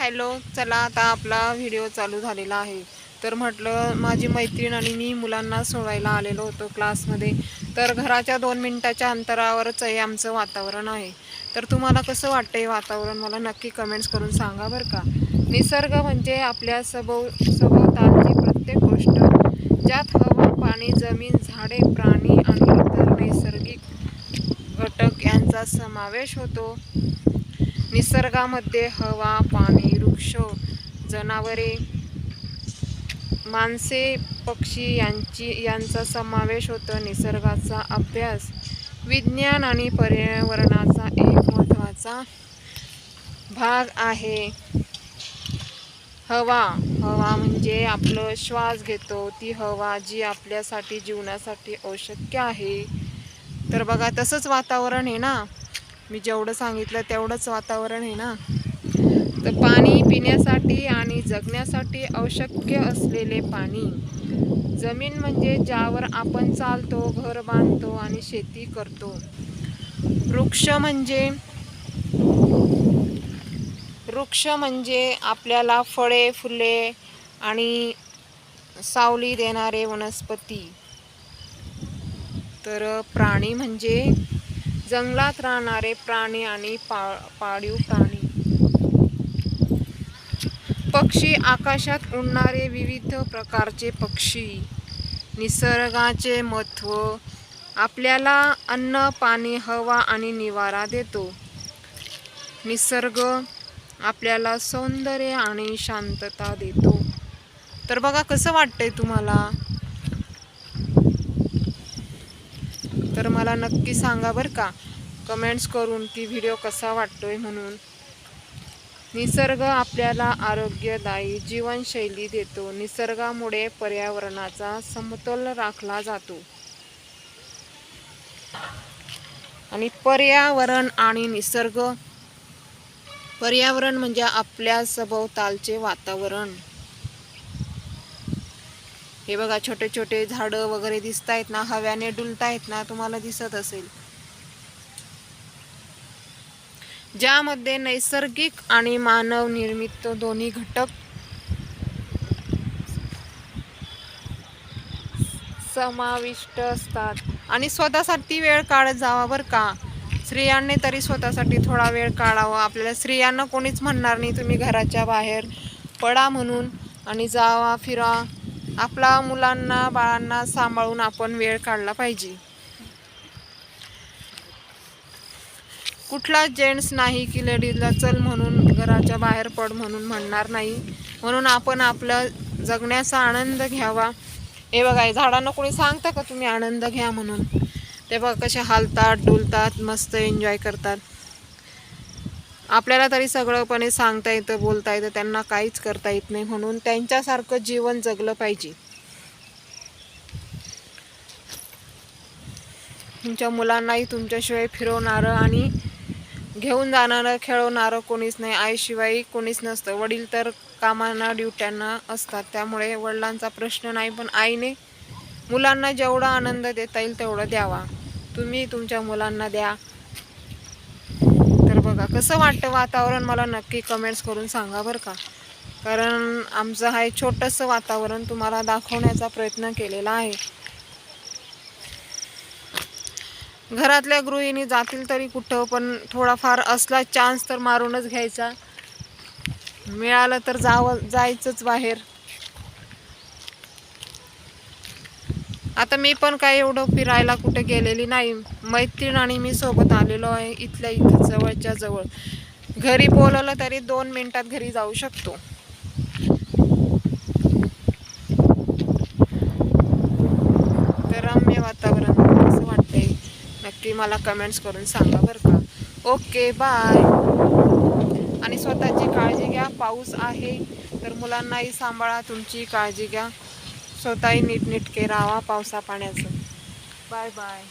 Hello चला आता आपला व्हिडिओ चालू झालेला आहे. तर म्हटलं माझी मैत्रीण आणि मी मुलांना सोडायला आलेलो होतो क्लासमध्ये. तर घराच्या दोन मिनटाच्या अंतरावरच हे आमचं वातावरण आहे. तर तुम्हाला कसं वाटतं हे वातावरण? मला नक्की कमेंट्स करून सांगा बरं का. निसर्ग म्हणजे आपल्या सभोव सभोवतालची प्रत्येक गोष्ट. ज्यात हवा पाणी जमीन झाडे प्राणी आणि इतर नैसर्गिक घटक यांचा समावेश होतो. निसर्गामध्ये हवा पाणी वृक्ष जनावरे माणसे पक्षी यांची यांचा समावेश होतो. निसर्गाचा अभ्यास विज्ञान आणि पर्यावरणाचा एक महत्त्वाचा भाग आहे. हवा हवा म्हणजे आपलं श्वास घेतो. ती हवा जी आपल्यासाठी जीवनासाठी आवश्यक आहे. तर बघा तसंच वातावरण आहे ना? मी जेवढं सांगितलं तेवढंच वातावरण आहे ना. तर पाणी पिण्यासाठी आणि जगण्यासाठी आवश्यक असलेले पाणी. जमीन म्हणजे ज्यावर आपण चालतो घर बांधतो आणि शेती करतो. वृक्ष म्हणजे वृक्ष म्हणजे आपल्याला फळे फुले आणि सावली देणारे वनस्पती. तर प्राणी म्हणजे जंगलात राहणारे प्राणी आणि पा पाळीव प्राणी. पक्षी आकाशात उडणारे विविध प्रकारचे पक्षी. निसर्गाचे महत्त्व आपल्याला अन्न पाणी हवा आणि निवारा देतो. निसर्ग आपल्याला सौंदर्य आणि शांतता देतो. तर बघा कसं वाटतंय तुम्हाला? तर मला नक्की सांगा बरं का कमेंट्स करून की व्हिडिओ कसा वाटतोय म्हणून. निसर्ग आपल्याला आरोग्यदायी जीवनशैली देतो. निसर्गामुळे पर्यावरणाचा समतोल राखला जातो. आणि पर्यावरण आणि निसर्ग पर्यावरण म्हणजे आपल्या सभोवतालचे वातावरण. हे बघा छोटे छोटे झाडं वगैरे दिसत आहेत ना हव्याने डुलतायत ना तुम्हाला दिसत असेल. ज्यामध्ये नैसर्गिक आणि मानव निर्मित दोन्ही घटक समाविष्ट असतात. आणि स्वतःसाठी वेळ काढत जावा बरं का. स्त्रियांनी तरी स्वतःसाठी थोडा वेळ काढावा. आपल्याला स्त्रियांना कोणीच म्हणणार नाही तुम्ही घराच्या बाहेर पडा म्हणून आणि जावा फिरा. आपला मुलांना बाळांना सांभाळून आपण वेळ काढला पाहिजे. कुठला जेंट्स नाही की लेडीजला चल म्हणून घराच्या बाहेर पड म्हणून म्हणणार नाही. म्हणून आपण आपलं जगण्याचा आनंद घ्यावा. हे बघा झाडांना कोणी सांगतं का तुम्ही आनंद घ्या म्हणून? ते बघा कसे हालतात डुलतात मस्त एन्जॉय करतात. आपल्याला तरी सगळंपणे सांगता येतं बोलता येतं त्यांना काहीच करता येत नाही म्हणून त्यांच्यासारखं जीवन जगलं पाहिजे. तुमच्या मुलांनाही तुमच्याशिवाय फिरवणारं आणि घेऊन जाणारं खेळवणारं कोणीच नाही. आईशिवाय कोणीच नसतं. वडील तर कामांना ड्युट्यांना असतात. त्यामुळे वडिलांचा प्रश्न नाही पण आईने मुलांना जेवढा आनंद देता येईल तेवढं द्यावा. तुम्ही तुमच्या मुलांना द्या. बघा कसं वाटतं वातावरण मला नक्की कमेंट्स करून सांगा बरं का. कारण आमचं हा एक छोटंसं वातावरण तुम्हाला दाखवण्याचा प्रयत्न केलेला आहे. घरातल्या गृहिणी जातील तरी कुठं पण थोडाफार असला चान्स तर मारूनच घ्यायचा. मिळालं तर जावं जायचंच बाहेर. आता मी पण काय एवढं फिरायला कुठे गेलेली नाही. मैत्रीण आणि मी सोबत आलेलो आहे इथल्या इथं जवळच्या जवळ. घरी बोलवलं तरी दोन मिनटात घरी जाऊ शकतो. तर रम्य वातावरण कसं वाटतंय. नक्की मला कमेंट्स करून सांगा बरं का. ओके बाय आणि स्वतःची काळजी घ्या. पाऊस आहे तर मुलांनाही सांभाळा तुमची काळजी घ्या. स्वतःही नीटनेटके राहा पावसा पाण्याचं बाय बाय.